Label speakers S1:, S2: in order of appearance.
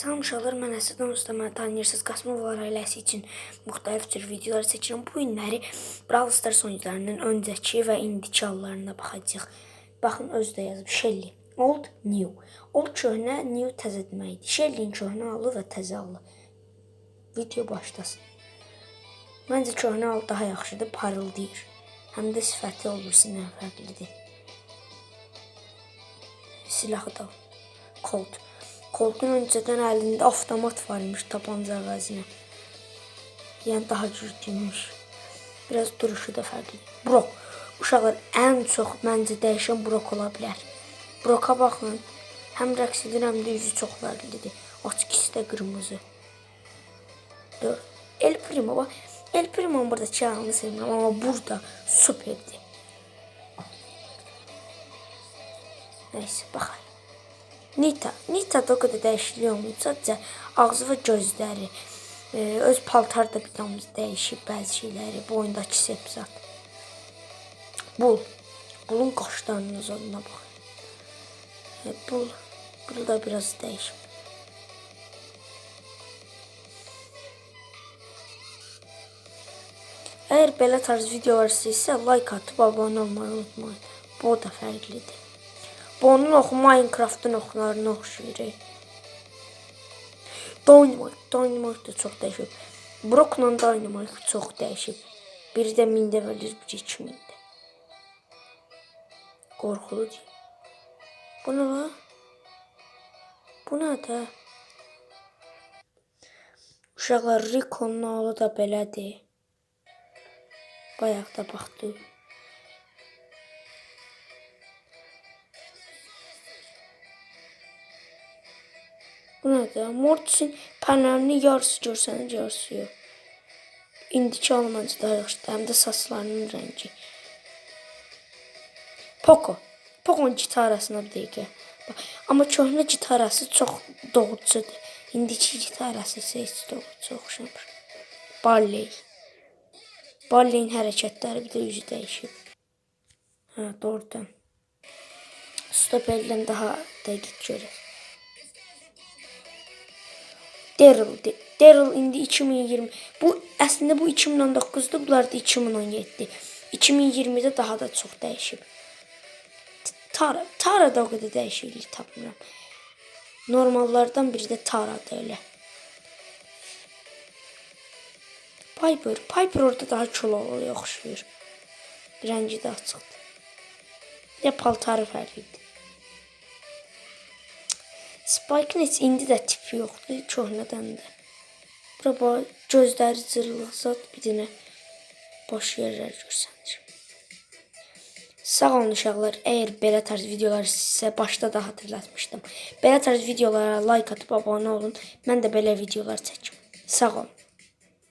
S1: Salam uşaqlar, mən Əsəd Usta, məni tanıyırsınız. Qasmovalar ailəsi üçün müxtəlif cür videolar seçirəm. Bu günləri Brawl Stars oyunlarının öncəki və indiki hallarına baxacağıq. Baxın özü də yazıb Shelly. Old, new. Old köhnə, new təzə deməkdir. Shelly'nin köhnə halı və təzə halı. Video başlasın. Məncə köhnə halı daha yaxşıdır, parıldayır. Həm də sifəti olmuşsundan fərqlidir. Silahı da Colt. Colt'un önceden əlində avtomat varmış tapanca əvəzinə. Yəni daha güclüymüş. Biraz duruşu da fərqli. Brok. Uşaqlar ən çox məncə dəyişən Brok ola bilər. Broka baxın. Həm rəqs edir, həm də üzü çox fərqlidir. Açıq ikisi də qırmızı. 4. El Primo. El Primo'nun buradakı halını sevmirəm, amma burada superdir. Neyse baxaq. Nita. Nita da o qədər dəyişiklik olmuyor. Sadəcə ağzı və gözləri. E, öz paltar da bir damız dəyişib bəzi şeyləri. Bu oyundakı sepsat. Bul. Bulun qaşlarının uzunluğuna bax. E, bul. Bul da biraz dəyişib. Əgər belə tarz videolar istəyirsə, like atıb abunə olmayı unutmayın. Bu da fərqlidir. Bu onun oxu Minecraft'ın oxlarına oxşayır. Dynamite, Dynamite da çox dəyişib. Brockla Dynamite çox dəyişib. Biri də 1000-də verir, biri 2000-də. Qorxuludur. Bu nə lan? Bu nədir? Uşaqlar Rico'nun halı da belədir. Bayaq da baxdıq. Bu nədir? Mortisin pənərinin yarısı görsəniz yarısı yox. İndiki almancı daha yaxşıdır. Həm də saçlarının rəngi. Poco. Poco'nun gitarasına bir dəqiqə. Amma köhnə gitarası çox doğrucudur. İndiki gitarası isə heç doğrucu oxşamır. Barley. Barley'in hərəkətləri bir də üzü dəyişib. Hə, doğrudan. Stoperdən daha dəqiq görür. Daryl. Daryl indi 2020. Bu əslində bu 2019-dur, bunlar da 2017. 2020-də daha da çox dəyişib. Tara, Tara da o qədər dəyişiklik tapmıram. Normallardan biri də Tara'dır elə. Piper, Piper orada daha kiloluya oxşuyur. Rəngi də açıqdır. Ya paltarı fərqlidir. Spike'ın heç indi də tipi yoxdur, köhnədən də. Bura gözləri bir dənə boş yerlər görsənir. Sağ olun uşaqlar. Əgər belə tarz videolar sizə başda da hatırlatmışdım. Belə tarz videolara like atıb abunə olun. Mən də belə videolar çəkim. Sağ olun.